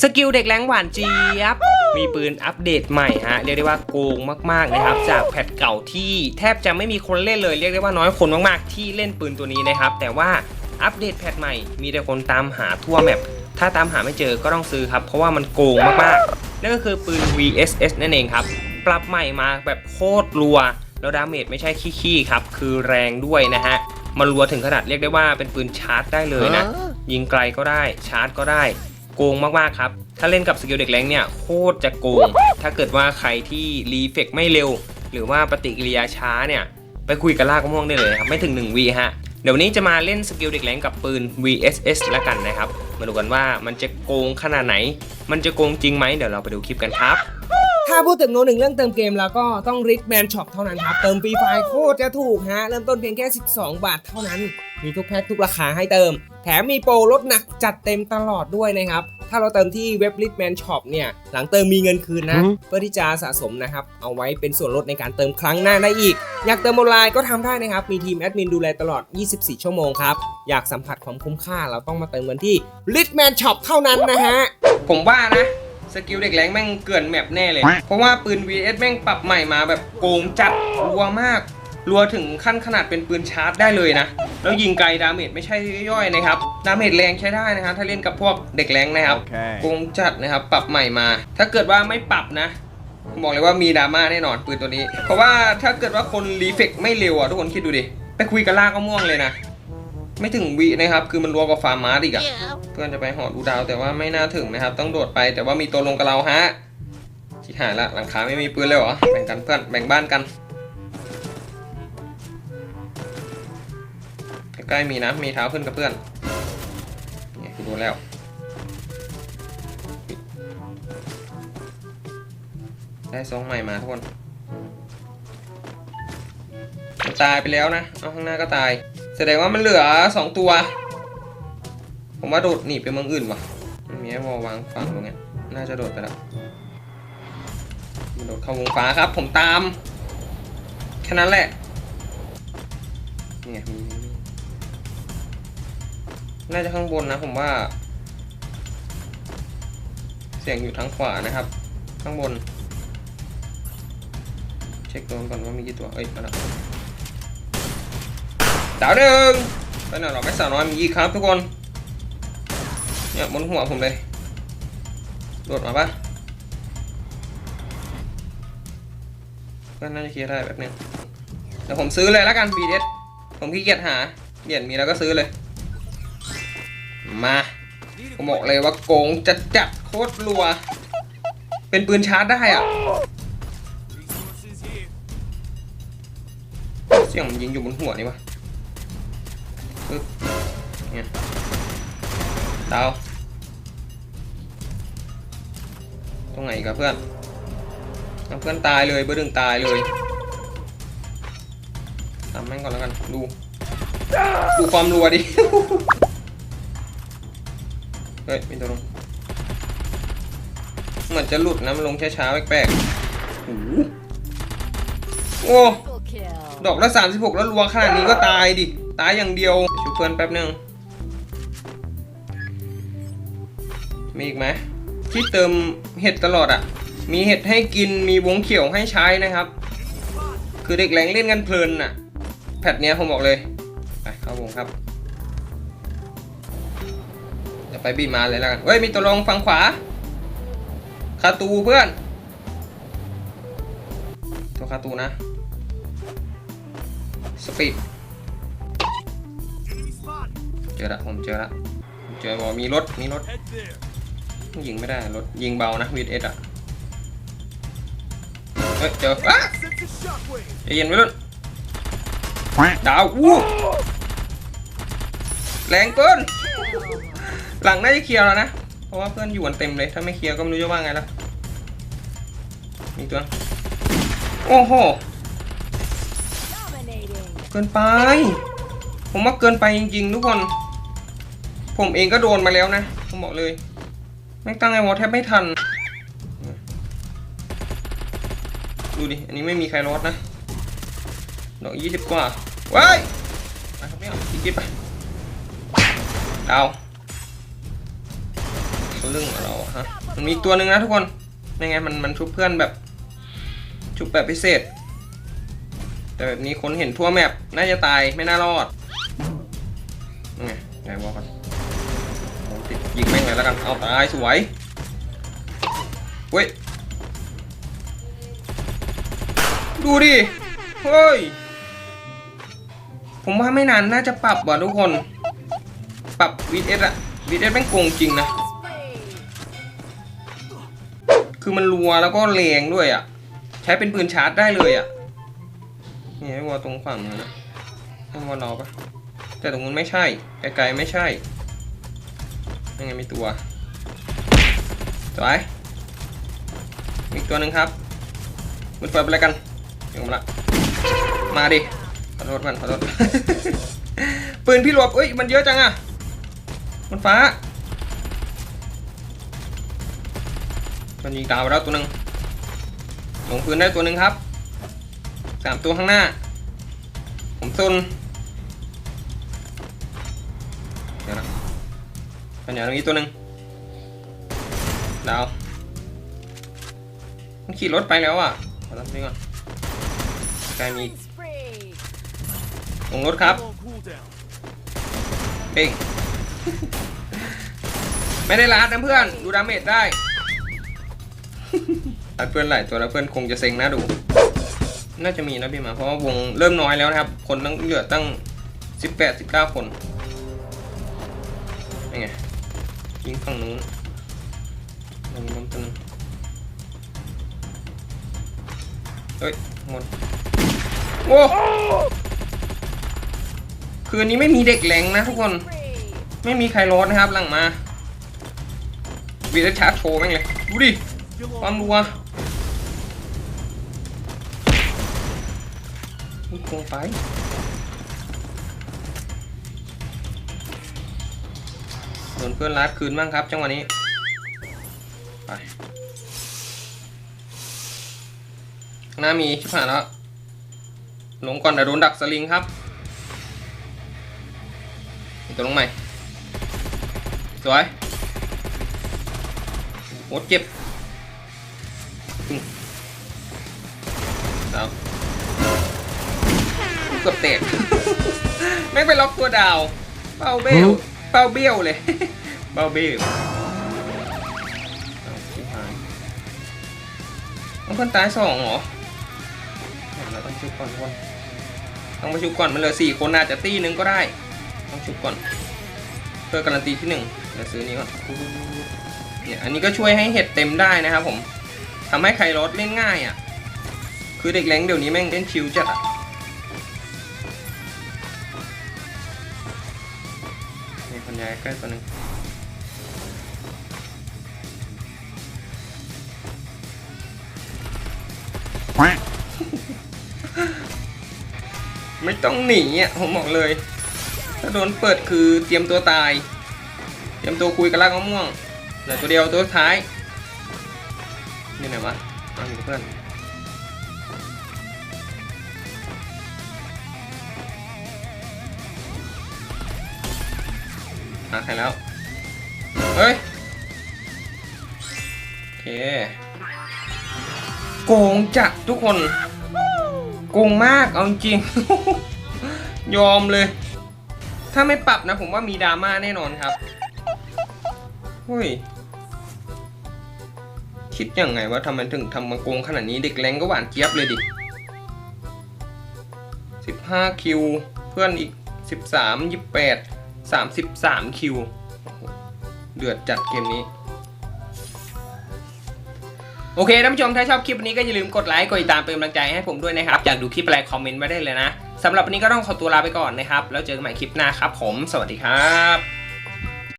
สกิลเด็กแรงหวานเจี๊ยบ มีปืนอัปเดตใหม่ฮะ เรียกได้ว่าโกงมากๆนะครับ จากแพทเก่าที่แทบจะไม่มีคนเล่นเลย เรียกได้ว่าน้อยคนมากๆ ที่เล่นปืนตัวนี้นะครับ แต่ว่าอัปเดตแพทใหม่ มีแต่คนตามหาทั่วแมปถ้าตามหาไม่เจอก็ต้องซื้อครับ เพราะว่ามันโกงมากๆ นั่นก็คือปืน VSS นั่นเองครับ ปรับใหม่มาแบบโคตรรัว แล้วดาเมจไม่ใช่ขี้ๆครับ คือแรงด้วยนะฮะ มันรัวถึงขนาดเรียกได้ว่าเป็นปืนชาร์จได้เลยนะ ยิงไกลก็ได้ ชาร์จก็ได้ โกงมากๆครับ ถ้าเล่นกับสกิลเด็กแรงเนี่ยโคตรจะโกง ถ้าเกิดว่าใครที่รีเฟกไม่เร็ว หรือว่าปฏิกิริยาช้าเนี่ยไปคุยกับลากมะม่วงได้เลยครับไม่ถึง1วีฮะเดี๋ยวนี้จะมาเล่นสกิลเด็กแรงกับปืน VSS แล้วกันนะครับ มาดูกันว่ามันจะโกงขนาดไหน มันจะโกงจริงไหมเดี๋ยวเราไปดูคลิปกันครับถ้าพูดถึงโนหนึ่งเรื่องเติมเกมแล้วก็ต้อง r i c h Man Shop เท่านั้นครับ เติมฟรีไฟโคตรจะถูกฮะ เริ่มต้นเพียงแค่ 12 บาทเท่านั้น มีทุกแพ็คทุกราคาให้เติม แถมมีโปรลดหนักจัดเต็มตลอดด้วยนะครับ ถ้าเราเติมที่เว็บ r i c h Man Shop เนี่ย หลังเติมมีเงินคืนนะ เพื่อที่จะสะสมนะครับ เอาไว้เป็นส่วนลดในการเติมครั้งหน้าได้อีก อยากเติมออนไลน์ก็ทำได้นะครับ มีทีมแอดมินดูแลตลอด 24 ชั่วโมงครับ อยากสัมผัสความคุ้มค่าเราต้องมาเติมกันที่ r i c h Man Shop เท่านั้นนะฮะ ผมว่านะสกิลเด็กแรงแม่งเกลื่อนแมปแน่เลย เพราะว่าปืน VS แม่งปรับใหม่มาแบบโกงจัดรัวมาก รัวถึงขั้นขนาดเป็นปืนชาร์จได้เลยนะ แล้วยิงไกลดาเมจไม่ใช่ย่อยๆนะครับ ดาเมจแรงใช้ได้นะครับถ้าเล่นกับพวกเด็กแรงนะครับ Okay. โกงจัดนะครับ ปรับใหม่มา ถ้าเกิดว่าไม่ปรับนะผมบอกเลยว่ามีดราม่าแน่นอนปืนตัวนี้ เพราะว่าถ้าเกิดว่าคนรีเฟกไม่เร็วอะทุกคนคิดดูดิ ไปคุยกับลากก็ม่วงเลยนะ ไม่ถึงวินะครับ คือมันรัวกว่าฟาร์มมาร์อีกอะเพื่อนจะไปหอดูดาวแต่ว่าไม่น่าถึงนะครับ ต้องโดดไปแต่ว่ามีตัวลงกับเราฮะชิบหายละหลังคาไม่มีปืนเลยเหรอแบ่งกันเพื่อนแบ่งบ้านกัน ใกล้มีนะ มีเท้าขึ้นกับเพื่อนเนี่ยกูดูแล้วได้ทรงใหม่มาทุกคนตายไปแล้วนะ เอาข้างหน้าก็ตาย แสดงว่ามันเหลือสองตัว ผมว่าโดดหนีไปเมืองอื่นว่ะมันมีไอ้วอลวางฝั่งตรงเนี้ยน่าจะโดดไปแล้ว มันโดดเข้าวงฟ้าครับ ผมตาม แค่นั้นแหละ นี่ไงมีมีมี น่าจะข้างบนนะผมว่า เสียงอยู่ทางขวานะครับ ข้างบน เช็คตัวมันก่อนว่ามีกี่ตัว เอ้ยมาแล้วดาวหนึ่งไปหน่อยหรอไม่สาวน้อยมีอีกครับทุกคน เนี่ยบนหัวผมเลยโดดมาปะก็น่าจะเคลียร์ได้แบบนึงเดี๋ยวผมซื้อเลยแล้วกัน BDS ผมขี้เกียจหาเหรียญมีแล้วก็ซื้อเลย มาผมบอกเลยว่าโกงจัดจัดโคตรรัว เป็นปืนชาร์จได้อะเสียงมันยิงอยู่บนหัวนี่วะปึ๊บเนี่ยดาวตรงไหนอีกับเพื่อนเพื่อนตายเลยเบอร์หนึ่งตายเลยตามแม่งก่อนแล้วกัน ดู ดูความรัวดิ เฮ้ยมีตัวลงเหมือนจะหลุดนะมันลงช้าๆแปลกๆโอ้โอ้ Triple kill. ดอกแล้วรัวขนาดนี้ก็ตายดิ ตายอย่างเดียวช่วยเพื่อนแป๊บนึงมีอีกไหมที่เติมเห็ดตลอดอะ มีเห็ดให้กินมีวงเขียวให้ใช้นะครับ คือเด็กแรงเล่นกันเพลินอะ แพทเนี้ยผมบอกเลย ไปเข้าวงครับ ไปบีมาเลยแล้วกันเฮ้ยมีตัวลงฝั่งขวาคาตูเพื่อน ตัวคาตูนะ สปีดเจอละผมเจอละเจอบอมีรถมีรถยิงไม่ได้รถยิงเบานะวีดเอสอะเฮ้ยเจออะใจเย็นไว้รุ่นดาวอู้แรงเกิน หลังน่าจะเคลียร์แล้วนะ เพราะว่าเพื่อนอยู่กันเต็มเลย ถ้าไม่เคลียร์ก็ไม่รู้จะว่าไงแล้ว มีตัว โอ้โห เกินไป ผมว่าเกินไปจริงๆทุกคน ผมเองก็โดนมาแล้วนะ ผมบอกเลยแม่ตั้งไอ้วอลแทบไม่ทัน ดูดิ อันนี้ไม่มีใครรอดนะ ดอกยี่สิบกว่า ว้ายไปครับเนี่ยอีกนิดไปดาว เรื่องของเราฮะมันมีอีกตัวหนึ่งนะทุกคนยังไงมันมันชุบเพื่อนแบบชุบแบบพิเศษ แต่แบบนี้คนเห็นทั่วแมปน่าจะตายไม่น่ารอดยังไงไหนบอกกันโอ้ติดยิงแม่งเลยแล้วกันเอาตายสวยเว้ยดูดิเฮ้ยผมว่าไม่นานน่าจะปรับว่ะทุกคน ปรับ VS อะ VS แม่งโกงจริงนะ คือมันรัวแล้วก็แรงด้วยอะ ใช้เป็นปืนชาร์จได้เลยอะนี่ไอ้วัวตรงฝั่งนู้นนะไอ้วัวราปะแต่ตรงนู้นไม่ใช่ไกลๆไม่ใช่ยังไงมีตัวสวยอีกตัวหนึ่งครับมันเปิดอะไรกันเดี๋ยวผมละมาดิขอโทษมันขอโทษปืนพี่หลวบเอ้ยมันเยอะจังอะมันฟ้า มันยิงดาวไปแล้วตัวหนึ่งลงพื้นได้ตัวหนึ่งครับสามตัวข้างหน้า ผมซุนเดี๋ยวนะปัญญาตรงนี้ตัวหนึ่งดาวมันขี่รถไปแล้วอะขอรับนี่ก่อนใกล้มีลงรถครับเป้งไม่ได้ลาดนะเพื่อน ดูดาเมจได้ ลาดเพื่อนหลายตัวแล้วเพื่อนคงจะเซ็งนะดู น่าจะมีนะพี่มาเพราะว่าวงเริ่มน้อยแล้วนะครับ คนตั้งเหลือตั้ง 18 19 คนยังไงยิงฝั่งนู้นลงน้ำตัวนึงเฮ้ยหมดโอ้คืนนี้ไม่มีเด็กแหลงนะทุกคน ไม่มีใครรอดนะครับหลังมาวีดชาร์จโชว์แม่งเลย ดูดิ ความรัวอุ้ยคงไปโดนเพื่อนรัดคืนบ้างครับจังหวะนี้ ไปหน้ามีชิบหายแล้วลงก่อนเดี๋ยวโดนดักสลิงครับอีกตัวลงใหม่ สวยโอ้เจ็บ อืมดาวเกือบแตกแม่งไปล็อกตัวดาว เป้าเบี้ยว เป้าเบี้ยวเลย เป้าเบี้ยวเอาชิบหายต้องคนตายสองเหรอเดี๋ยวเราต้องชุบก่อนทุกคนต้องไปชุบก่อนมันเหลือสี่คนอาจจะตีหนึ่งก็ได้ ต้องชุบก่อน เพื่อการันตีที่หนึ่งเดี๋ยวซื้อนี้ก่อนเนี่ยอันนี้ก็ช่วยให้เห็ดเต็มได้นะครับผม ทำให้ใครรถเล่นง่ายอะ คือเด็กแรงเดี๋ยวนี้แม่งเล่นชิวจัดอะนี่คนย้ายใกล้ตัวหนึ่งไม่ต้องหนีอะ ผมบอกเลย ถ้าโดนเปิดคือเตรียมตัวตาย เตรียมตัวคุยกับลากมะม่วงเหลือตัวเดียวตัวท้าย เอาอยู่กับเพื่อนหาใครแล้ว เฮ้ย โอเค โกงจัดทุกคน โกงมากเอาจริง ยอมเลย ถ้าไม่ปรับนะผมว่ามีดราม่าแน่นอนครับเฮ้ย คิดยังไงว่าทำไมถึงทำมาโกงขนาดนี้เด็กแรงก็หวานเจี๊ยบเลยดิ 15 คิว เพื่อนอีก 13 28 33 คิว เดือดจัดเกมนี้ โอเคท่านผู้ชมถ้าชอบคลิปนี้ก็อย่าลืมกดไลค์ กดติดตามเป็นกำลังใจให้ผมด้วยนะครับ อยากดูคลิปอะไรคอมเมนต์ไว้ได้เลยนะสำหรับวันนี้ก็ต้องขอตัวลาไปก่อนนะครับ แล้วเจอกันใหม่คลิปหน้าครับผม สวัสดีครับ